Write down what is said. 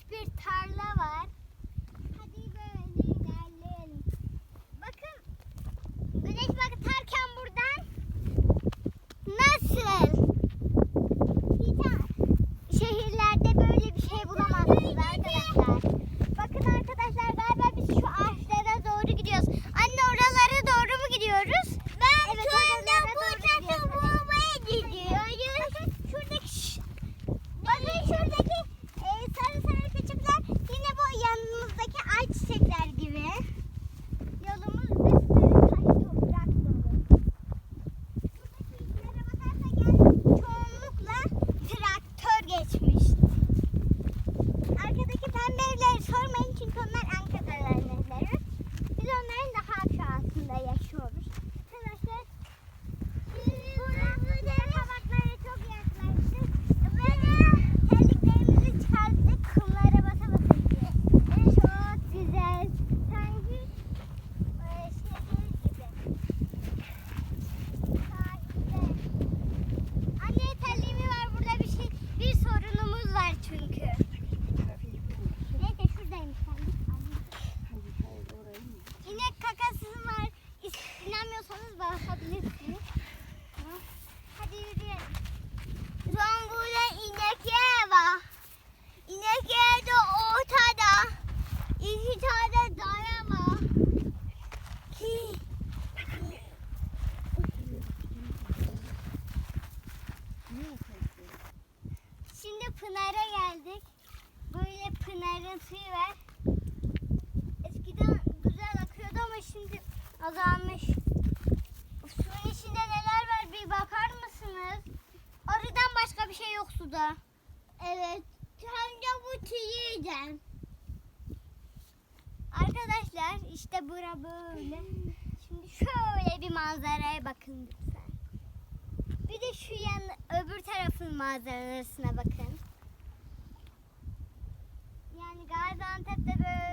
boş bir tarla var. Hadi böyle ilerleyelim. Bakın güneş bakabilirsin. Hadi yürüyelim. Ben burada inek var. İnek de ortada. İki tane daya var. Şimdi Pınar'a geldik. Böyle Pınar'ın suyu var. burada. Evet. Hem de bu çiğden. Arkadaşlar işte bura böyle. Şimdi şöyle bir manzaraya bakın lütfen. Bir de şu yan öbür tarafın manzarasına bakın. Yani Gaziantep'te böyle